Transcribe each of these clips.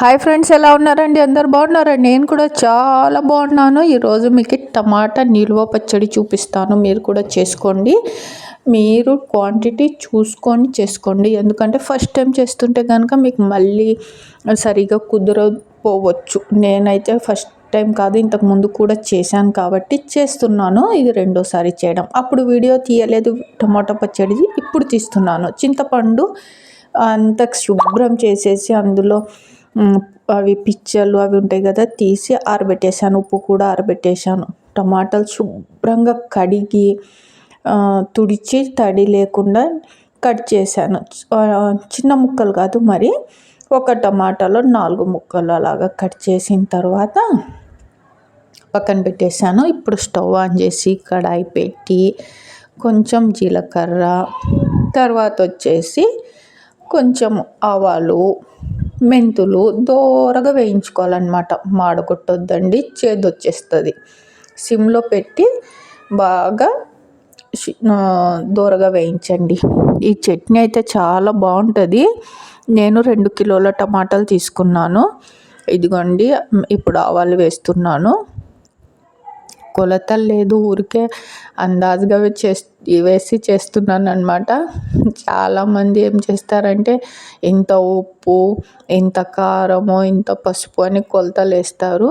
Hi friends ఎలా ఉన్నారండి? అందరు బాగున్నారండి? నేను కూడా చాలా బాగున్నాను. ఈరోజు మీకు టమాటా నిల్వ పచ్చడి చూపిస్తాను. మీరు కూడా చేసుకోండి. మీరు క్వాంటిటీ చూసుకొని చేసుకోండి. ఎందుకంటే ఫస్ట్ టైం చేస్తుంటే కనుక మీకు మళ్ళీ సరిగా కుదరపోవచ్చు నేనైతే ఫస్ట్ టైం కాదు ఇంతకు ముందు కూడా చేశాను కాబట్టి చేస్తున్నాను. ఇది రెండోసారి చేయడం. అప్పుడు వీడియో తీయలేదు టమాటా పచ్చడి. ఇప్పుడు తీస్తున్నాను. చింతపండు అంత శుభ్రం చేసేసి అందులో అవి పిచ్చలు అవి ఉంటాయి కదా తీసి ఆరబెట్టేసాను ఉప్పు కూడా ఆరబెట్టేసాను టమాటాలు శుభ్రంగా కడిగి తుడిచి తడి లేకుండా కట్ చేశాను. చిన్న ముక్కలు కాదు మరి ఒక టమాటాలో నాలుగు ముక్కలు అలాగా కట్ చేసిన తర్వాత పక్కన పెట్టేశాను. ఇప్పుడు స్టవ్ ఆన్ చేసి కడాయి పెట్టి కొంచెం జీలకర్ర తర్వాత వచ్చేసి కొంచెం ఆవాలు మెంతులు దోరగా వేయించుకోవాలన్నమాట. మాడగొట్టొద్దండి చేదు వచ్చేస్తుంది సిమ్లో పెట్టి బాగా దోరగా వేయించండి. ఈ చట్నీ అయితే చాలా బాగుంటుంది. నేను రెండు కిలోల టమాటాలు తీసుకున్నాను. ఇదిగోండి ఇప్పుడు ఆవాలు వేస్తున్నాను. కొలతలు లేదు ఊరికే అందాజుగా చేస్ వేసి చేస్తున్నాను అనమాట చాలామంది ఏం చేస్తారంటే ఇంత ఉప్పు ఇంత కారము ఇంత పసుపు అని కొలతలు వేస్తారు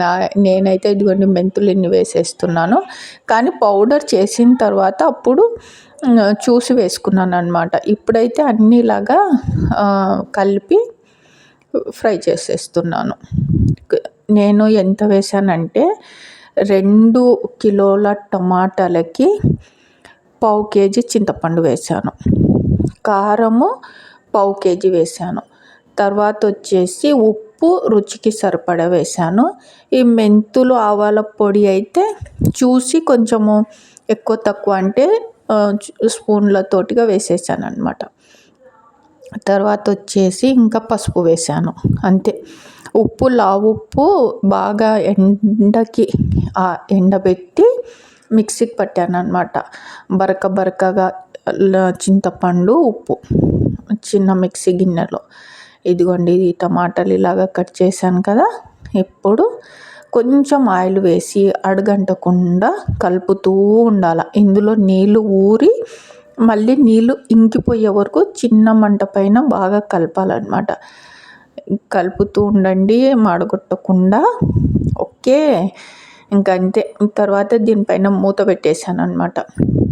నా నేనైతే ఇదిగోండి మెంతులు ఇన్ని వేసేస్తున్నాను. కానీ పౌడర్ చేసిన తర్వాత అప్పుడు చూసి వేసుకున్నాను అనమాట ఇప్పుడైతే అన్నిలాగా కలిపి ఫ్రై చేసేస్తున్నాను. నేను ఎంత వేసానంటే రెండు కిలోల టమాటాలకి పావు కేజీ చింతపండు వేసాను కారము పావు కేజీ వేసాను తర్వాత వచ్చేసి ఉప్పు రుచికి సరిపడా వేసాను ఈ మెంతులు ఆవాల పొడి అయితే చూసి కొంచెము ఎక్కువ తక్కువ అంటే స్పూన్లతోటిగా వేసేసాను అనమాట తర్వాత వచ్చేసి ఇంకా పసుపు వేసాను అంతే. ఉప్పు లావు ఉప్పు బాగా ఎండకి ఎండబెట్టి మిక్సీకి పట్టాను అనమాట బరక బరకగా చింతపండు ఉప్పు చిన్న మిక్సీ గిన్నెలో. ఇదిగోండి ఈ టమాటాలు ఇలాగా కట్ చేశాను కదా. ఇప్పుడు కొంచెం ఆయిల్ వేసి అడగంటకుండా కలుపుతూ ఉండాలి. ఇందులో నీళ్ళు ఊరి మళ్ళీ నీళ్ళు ఇంకిపోయే వరకు చిన్న మంట పైన బాగా కలపాలన్నమాట. కలుపుతూ ఉండండి మాడగొట్టకుండా. ఓకే. ఇంకా అంతే. తర్వాత దీనిపైన మూత పెట్టేశాను అనమాట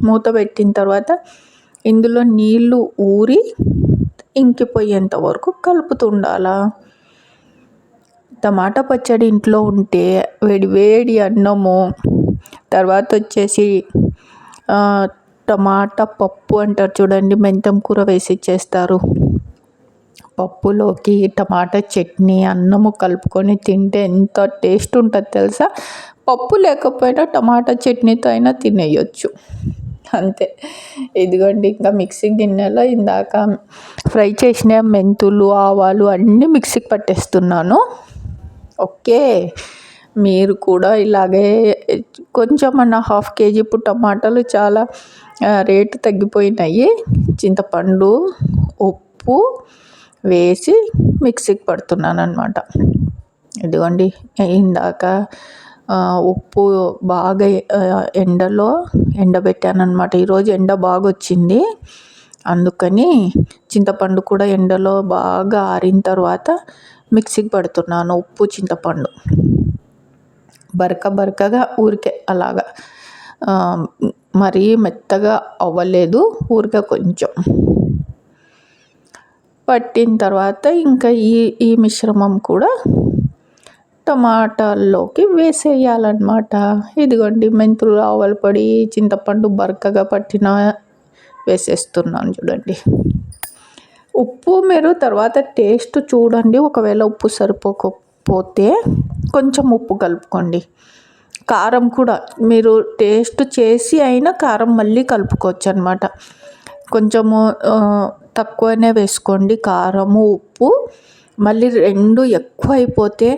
మూత పెట్టిన తర్వాత ఇందులో నీళ్ళు ఊరి ఇంకిపోయేంత వరకు కలుపుతూ ఉండాలా. టమాటా పచ్చడి ఇంట్లో ఉంటే వేడి వేడి అన్నము. తర్వాత వచ్చేసి టమాటా పప్పు అంటారు చూడండి మెంతం కూర వేసి చేస్తారు. పప్పులోకి టమాటా చట్నీ అన్నము కలుపుకొని తింటే ఎంత టేస్ట్ ఉంటుంది తెలుసా? పప్పు లేకపోయినా టమాటా చట్నీతో అయినా తినేయచ్చు. అంతే. ఇదిగోండి ఇంకా మిక్సీ గిన్నెలో ఇందాక ఫ్రై చేసిన మెంతులు ఆవాలు అన్నీ మిక్సీకి పట్టేస్తున్నాను. ఓకే. మీరు కూడా ఇలాగే కొంచెం అన్న హాఫ్ కేజీ ఇప్పుడు టమాటాలు చాలా రేటు తగ్గిపోయినాయి. చింతపండు ఉప్పు వేసి మిక్సీకి పడుతున్నాను అనమాట ఇదిగోండి ఇందాక ఉప్పు బాగా ఎండలో ఎండబెట్టాను అనమాట ఈరోజు ఎండ బాగా వచ్చింది అందుకని చింతపండు కూడా ఎండలో బాగా ఆరిన తర్వాత మిక్సీకి పడుతున్నాను. ఉప్పు చింతపండు. బరక బరకగా ఊరికే అలాగా మరీ మెత్తగా అవ్వలేదు ఊరికే కొంచెం. పట్టిన తర్వాత ఇంకా ఈ ఈ మిశ్రమం కూడా టమాటాల్లోకి వేసేయాలన్నమాట. ఇదిగోండి మెంతులు ఆవల పొడి చింతపండు బరకగా పట్టిన వేసేస్తున్నాను చూడండి. ఉప్పు మీరు తర్వాత టేస్ట్ చూడండి. ఒకవేళ ఉప్పు పోతే కొంచెం ఉప్పు కలుపుకోండి. కారం కూడా మీరు టేస్ట్ చేసి అయినా కారం మళ్ళీ కలుపుకోవచ్చు అనమాట కొంచెము తక్కువనే వేసుకోండి. కారము ఉప్పు మళ్ళీ రెండు ఎక్కువ అయిపోతే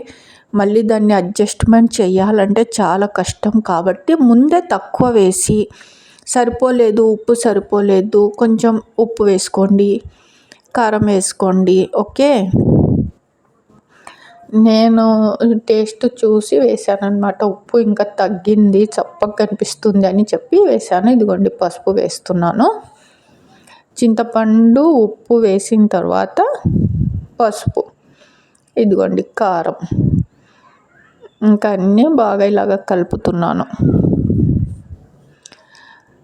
మళ్ళీ దాన్ని అడ్జస్ట్మెంట్ చేయాలంటే చాలా కష్టం. కాబట్టి ముందే తక్కువ వేసి సరిపోలేదు ఉప్పు సరిపోలేదు కొంచెం ఉప్పు వేసుకోండి కారం వేసుకోండి. ఓకే? నేను టేస్ట్ చూసి వేసాను అనమాట ఉప్పు ఇంకా తగ్గింది చప్పగా కనిపిస్తుంది అని చెప్పి వేసాను. ఇదిగోండి పసుపు వేస్తున్నాను. చింతపండు ఉప్పు వేసిన తర్వాత పసుపు ఇదిగోండి కారం. ఇంకా అన్నీ బాగా ఇలాగ కలుపుతున్నాను.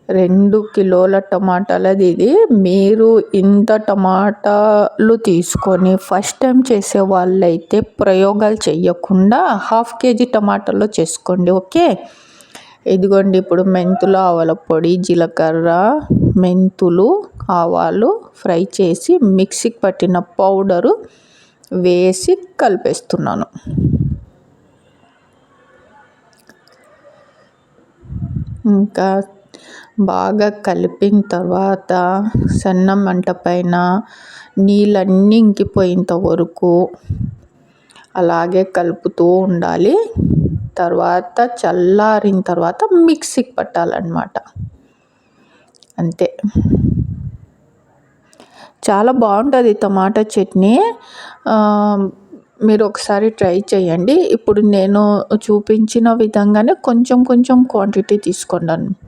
రెండు కిలోల టమాటాలది ఇది. మీరు ఇంత టమాటాలు తీసుకొని ఫస్ట్ టైం చేసే వాళ్ళైతే ప్రయోగాలు చేయకుండా హాఫ్ కేజీ టమాటాలు చేసుకోండి ఓకే? ఇదిగోండి ఇప్పుడు మెంతులు ఆవాల పొడి జీలకర్ర మెంతులు ఆవాలు ఫ్రై చేసి మిక్సీకి పట్టిన పౌడరు వేసి కలిపేస్తున్నాను. ఇంకా బాగా కలిపిన తర్వాత సన్న మంట పైన నీళ్ళన్నీ ఇంకిపోయేంత వరకు అలాగే కలుపుతూ ఉండాలి. తర్వాత చల్లారిన తర్వాత మిక్సీకి పట్టాలన్నమాట. అంతే. చాలా బాగుంటుంది టమాటా చట్నీ. మీరు ఒకసారి ట్రై చేయండి. ఇప్పుడు నేను చూపించిన విధంగానే కొంచెం కొంచెం క్వాంటిటీ తీసుకోండి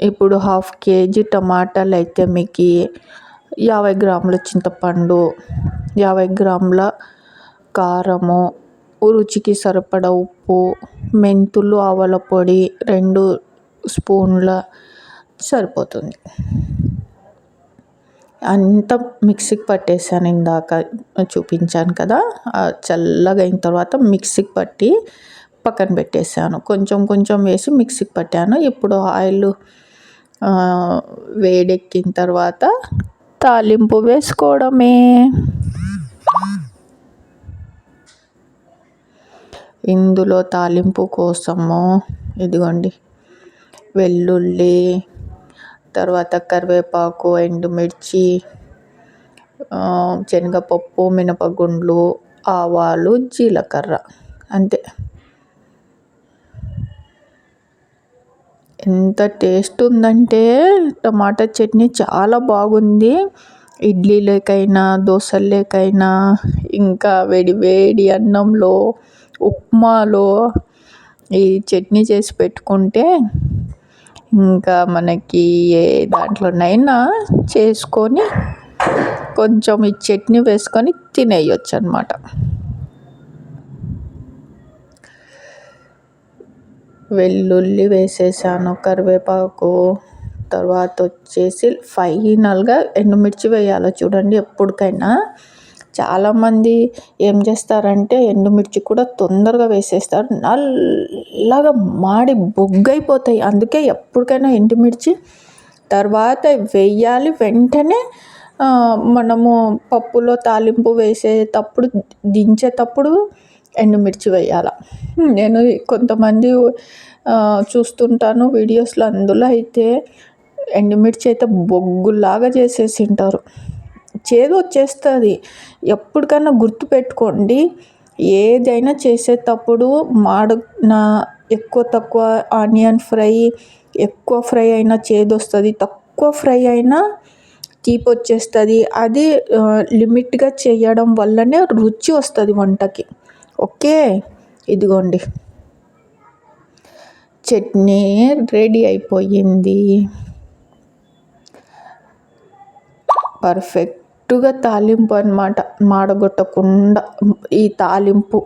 ఇప్పుడు హాఫ్ కేజీ టమాటాలు అయితే మీకు యాభై గ్రాముల చింతపండు యాభై గ్రాముల కారము రుచికి సరిపడ ఉప్పు మెంతులు ఆవల పొడి రెండు స్పూన్ల సరిపోతుంది. అంతా మిక్సీకి పట్టేసాను ఇందాక చూపించాను కదా చల్లగా అయిన తర్వాత మిక్సీకి పట్టి పక్కన పెట్టేసాను. కొంచెం కొంచెం వేసి మిక్సీకి పట్టాను. ఇప్పుడు ఆయిల్ వేడెక్కిన తర్వాత తాలింపు వేసుకోవడమే. ఇందులో తాలింపు కోసము ఇదిగోండి వెల్లుల్లి తర్వాత కరివేపాకు ఎండుమిర్చి శనగపప్పు మినపగుండ్లు ఆవాలు జీలకర్ర అంతే. ఎంత టేస్ట్ ఉందంటే టమాటా చట్నీ చాలా బాగుంది. ఇడ్లీలోకైనా దోశల్లోకైనా ఇంకా వేడి వేడి అన్నంలో ఉప్మాలో ఈ చట్నీ చేసి పెట్టుకుంటే ఇంకా మనకి ఏ దాంట్లోనైనా చేసుకొని కొంచెం ఈ చట్నీ వేసుకొని తినేయచ్చు అనమాట వెల్లుల్లి వేసేసాను కరివేపాకు తర్వాత వచ్చేసి ఫైనల్గా ఎండుమిర్చి వేయాలి. చూడండి ఎప్పటికైనా చాలామంది ఏం చేస్తారంటే ఎండుమిర్చి కూడా తొందరగా వేసేస్తారు. నల్లగా మాడి బొగ్గైపోతాయి. అందుకే ఎప్పటికైనా ఎండుమిర్చి తర్వాత వేయాలి. వెంటనే మనము పప్పులో తాలింపు వేసేటప్పుడు దించేటప్పుడు ఎండుమిర్చి వేయాల. నేను కొంతమంది చూస్తుంటాను వీడియోస్లో అందులో అయితే ఎండుమిర్చి అయితే బొగ్గులాగా చేసేసి ఉంటారు చేదు వచ్చేస్తుంది. ఎప్పటికైనా గుర్తుపెట్టుకోండి ఏదైనా చేసేటప్పుడు మాడిన ఎక్కువ తక్కువ ఆనియన్ ఫ్రై ఎక్కువ ఫ్రై అయినా చేదు వస్తుంది. తక్కువ ఫ్రై అయినా తీపి వచ్చేస్తుంది. అది లిమిట్గా చేయడం వల్లనే రుచి వస్తుంది వంటకి. ఓకే ఇదిగోండి. చట్నీ రెడీ అయిపోయింది. పర్ఫెక్ట్గా తాలింపు అనమాట మాడగొట్టకుండా ఈ తాలింపు.